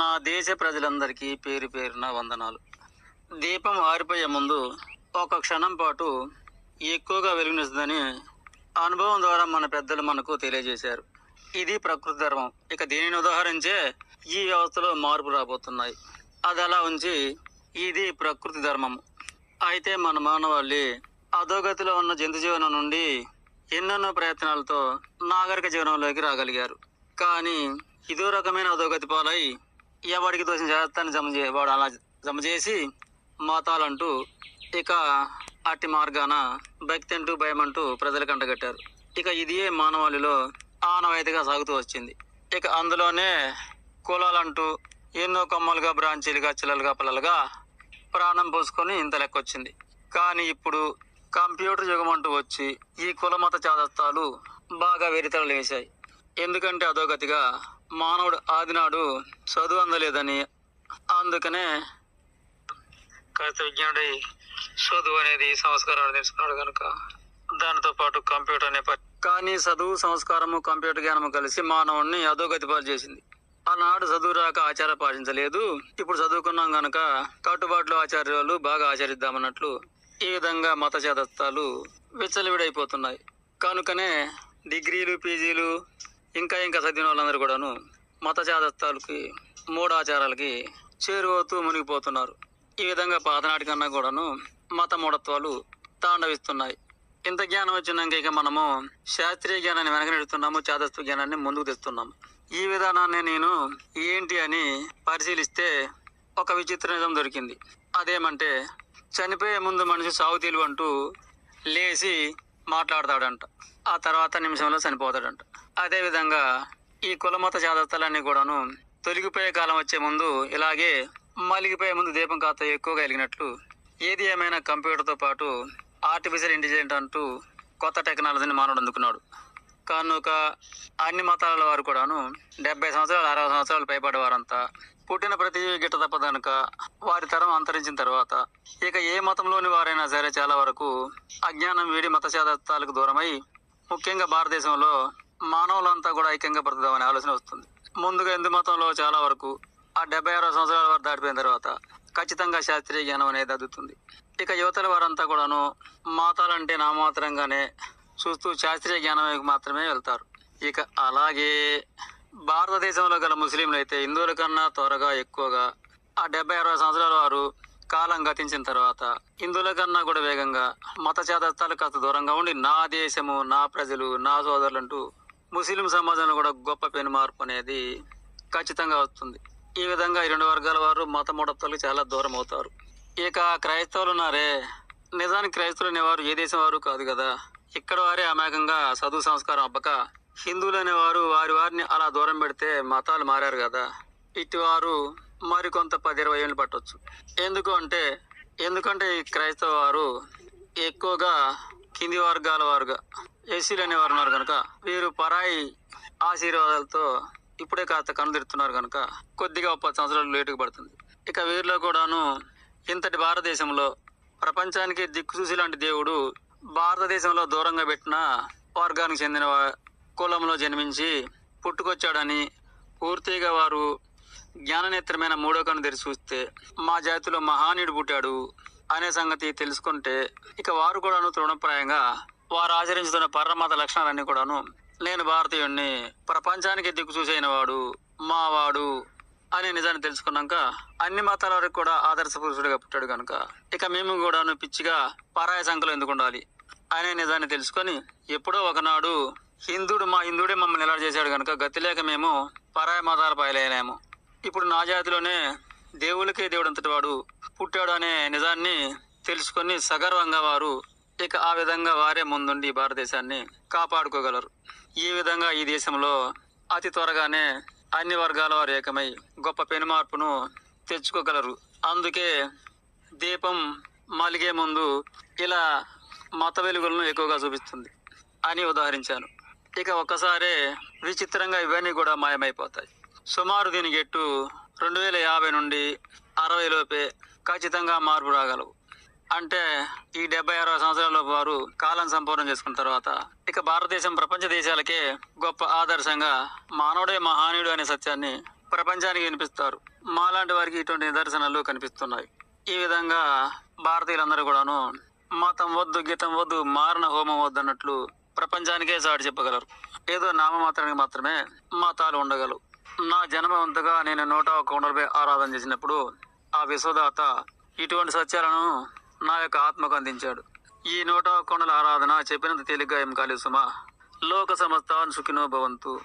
నా దేశ ప్రజలందరికీ పేరు పేరున వందనాలు. దీపం ఆరిపోయే ముందు ఒక క్షణం పాటు ఎక్కువగా వెలుగునిస్తుందని అనుభవం ద్వారా మన పెద్దలు మనకు తెలియజేశారు. ఇది ప్రకృతి ధర్మం. ఇక దీనిని ఉదాహరించే ఈ వ్యవస్థలో మార్పు రాబోతున్నాయి. అది అలా ఉంచి ఇది ప్రకృతి ధర్మం. అయితే మన మానవాళి అధోగతిలో ఉన్న జంతు జీవనం నుండి ఎన్నెన్నో ప్రయత్నాలతో నాగరిక జీవనంలోకి రాగలిగారు. కానీ ఇదో రకమైన అధోగతి పాలై ఎవరికి దోషం చేస్తాను జమ చే వాడు అలా జమ చేసి మతాలంటూ ఇక అట్టి మార్గాన భక్తి అంటూ భయం అంటూ ప్రజలకు అంటగట్టారు. ఇక ఇదే మానవాళిలో ఆనవాయితీగా సాగుతూ వచ్చింది. ఇక అందులోనే కులాలంటూ ఎన్నో కొమ్మలుగా బ్రాంచీలుగా చిల్లలుగా పిల్లలుగా ప్రాణం పోసుకొని ఇంత లెక్క వచ్చింది కానీ ఇప్పుడు కంప్యూటర్ యుగం అంటూ వచ్చి ఈ కులమత చాదస్తాలు బాగా వెరితలు వేశాయి. ఎందుకంటే అధోగతిగా మానవుడు ఆదినాడు చదువు అందలేదని అందుకనే కాస్త విజ్ఞానుడై చదువు అనేది సంస్కారం తెలుసుకున్నాడు కనుక దానితో పాటు కంప్యూటర్ అనే కానీ చదువు సంస్కారము కంప్యూటర్ జ్ఞానము కలిసి మానవుడిని అధోగతి పాలు చేసింది. ఆనాడు చదువు రాక ఆచార పాటించలేదు. ఇప్పుడు చదువుకున్నాం గనక కట్టుబాట్లు ఆచార్యాలు బాగా ఆచరిద్దామన్నట్లు ఈ విధంగా మత చేతత్వాలు విచ్చలవిడైపోతున్నాయి కనుకనే డిగ్రీలు పీజీలు ఇంకా ఇంకా చదివిన వాళ్ళందరూ కూడాను మత జాతత్వాలకి మూఢాచారాలకి చేరువవుతూ మునిగిపోతున్నారు. ఈ విధంగా పాతనాటి కన్నా కూడాను మత మూఢత్వాలు తాండవిస్తున్నాయి. ఇంత జ్ఞానం వచ్చినాక ఇక మనము శాస్త్రీయ జ్ఞానాన్ని వెనక నెడుతున్నాము చాదస్తు జ్ఞానాన్ని ముందుకు తెస్తున్నాము. ఈ విధానాన్ని నేను ఏంటి అని పరిశీలిస్తే ఒక విచిత్ర నిజం దొరికింది. అదేమంటే చనిపోయే ముందు మనిషి సాగు అంటూ లేచి మాట్లాడతాడంట. ఆ తర్వాత నిమిషంలో చనిపోతాడంట. అదేవిధంగా ఈ కులమత జాగ్రత్తలన్నీ కూడాను తొలగిపోయే కాలం వచ్చే ముందు ఇలాగే మలిగిపోయే ముందు దీపం కాస్త ఎక్కువగా వెలిగినట్లు ఏది ఏమైనా కంప్యూటర్తో పాటు ఆర్టిఫిషియల్ ఇంటెలిజెంట్ అంటూ కొత్త టెక్నాలజీని మానవుడు అందుకున్నాడు. కనుక అన్ని మతాల వారు కూడాను డెబ్బై సంవత్సరాలు అరవై సంవత్సరాలు పైపడే వారంతా పుట్టిన ప్రతి గిట్ట తప్పదనుక వారి తరం అంతరించిన తర్వాత ఇక ఏ మతంలోని వారైనా సరే చాలా వరకు అజ్ఞానం వీడి మత శాతాలకు దూరమై ముఖ్యంగా భారతదేశంలో మానవులంతా కూడా ఐక్యంగా బ్రతుకుదామనే ఆలోచన వస్తుంది. ముందుగా హిందూ మతంలో చాలా వరకు ఆ డెబ్బై అరవై సంవత్సరాల వరకు దాటిపోయిన తర్వాత ఖచ్చితంగా శాస్త్రీయ జ్ఞానం అనేది అందుతుంది. ఇక యువతల వారంతా కూడాను మాతాలంటే నామాత్రంగానే చూస్తూ శాస్త్రీయ జ్ఞానం వైపు మాత్రమే వెళ్తారు. ఇక అలాగే భారతదేశంలో గల ముస్లింలు అయితే హిందువుల కన్నా త్వరగా ఎక్కువగా ఆ డెబ్బై అరవై సంవత్సరాల వారు కాలం గతించిన తర్వాత హిందువుల కన్నా కూడా వేగంగా మత చేతస్థాలు కాస్త దూరంగా ఉండి నా దేశము నా ప్రజలు నా సోదరులు అంటూ ముస్లిం సమాజంలో కూడా గొప్ప పెను మార్పు అనేది ఖచ్చితంగా వస్తుంది. ఈ విధంగా ఈ రెండు వర్గాల వారు మత మూఢత్వాలకు చాలా దూరం అవుతారు. ఇక క్రైస్తవులు ఉన్నారే నిజానికి క్రైస్తవులు అనేవారు ఏ దేశం వారు కాదు కదా. ఇక్కడ వారే అమాయకంగా చదువు సంస్కారం అబ్బక హిందువులు అనేవారు వారి వారిని అలా దూరం పెడితే మతాలు మారారు కదా. ఇటు వారు మరికొంత పది ఇరవై ఏళ్ళు పట్టవచ్చు ఎందుకు అంటే ఎందుకంటే ఈ క్రైస్తవ వారు ఎక్కువగా కింది వర్గాల వారుగా ఎస్సీలు అనేవారు ఉన్నారు కనుక. వీరు పరాయి ఆశీర్వాదాలతో ఇప్పుడే కాస్త కనుదిరుతున్నారు కనుక కొద్దిగా ఒక పది సంవత్సరాలు లేటుగా పడుతుంది. ఇక వీరిలో కూడాను ఇంతటి భారతదేశంలో ప్రపంచానికి దిక్కుసూసి లాంటి దేవుడు భారతదేశంలో దూరంగా పెట్టిన వర్గానికి చెందిన కులంలో జన్మించి పుట్టుకొచ్చాడని పూర్తిగా వారు జ్ఞాననేత్రమైన మూడో కను తెరిచి చూస్తే మా జాతిలో మహానీయుడు పుట్టాడు అనే సంగతి తెలుసుకుంటే ఇక వారు కూడాను తృణప్రాయంగా వారు ఆచరించుతున్న పరమత లక్షణాలన్నీ కూడాను నేను భారతీయుణ్ణి ప్రపంచానికి దిక్కు చూసైన వాడు మావాడు అనే నిజాన్ని తెలుసుకున్నాక అన్ని మతాల వారికి కూడా ఆదర్శ పురుషుడిగా పుట్టాడు కనుక ఇక మేము కూడాను పిచ్చిగా పరాయ సంఖ్యలో ఎందుకు ఉండాలి అనే నిజాన్ని తెలుసుకొని ఎప్పుడో ఒకనాడు హిందుడు మా హిందుడే మమ్మల్ని ఎలా చేశాడు కనుక గతి లేక మేము పరాయ మతాల పాయలేనాము ఇప్పుడు నా జాతిలోనే దేవులకే దేవుడు అంతటి వాడు పుట్టాడు అనే నిజాన్ని తెలుసుకొని సగర్వంగా వారు ఇక ఆ విధంగా వారే ముందుండి భారతదేశాన్ని కాపాడుకోగలరు. ఈ విధంగా ఈ దేశంలో అతి త్వరగానే అన్ని వర్గాల వారు ఏకమై గొప్ప పెనుమార్పును తెచ్చుకోగలరు. అందుకే దీపం మలిగే ముందు ఇలా మత వెలుగులను ఎక్కువగా చూపిస్తుంది అని ఉదాహరించాను. ఇక ఒక్కసారే విచిత్రంగా ఇవన్నీ కూడా మాయమైపోతాయి. సుమారు దీని ఎట్టు రెండు వేల యాభై నుండి అరవై లోపే ఖచ్చితంగా మార్పు రాగలవు. అంటే ఈ డెబ్బై అరవై సంవత్సరాల వారు కాలం సంపూర్ణం చేసుకున్న తర్వాత ఇక భారతదేశం ప్రపంచ దేశాలకే గొప్ప ఆదర్శంగా మానవుడే మహానీయుడు అనే సత్యాన్ని ప్రపంచానికి వినిపిస్తారు. మాలాంటి వారికి ఇటువంటి నిదర్శనాలు కనిపిస్తున్నాయి. ఈ విధంగా భారతీయులందరూ కూడాను మతం వద్దు గీతం వద్దు మారణ హోమం వద్దు అన్నట్లు ప్రపంచానికే సాటి చెప్పగలరు. ఏదో నామమాత్రానికి మాత్రమే మతాలు ఉండగలవు. నా జన్మవంతగా నేను నూట ఒక కొండలపై ఆరాధన చేసినప్పుడు ఆ విశ్వదాత ఇటువంటి సత్యాలను నా యొక్క ఆత్మకు అందించాడు. ఈ నూట ఒక కొండల ఆరాధన చెప్పినంత తేలిగ్గా ఏం కాలేదు సుమా. లోక సమస్తాన్ సుఖినో భవంతు.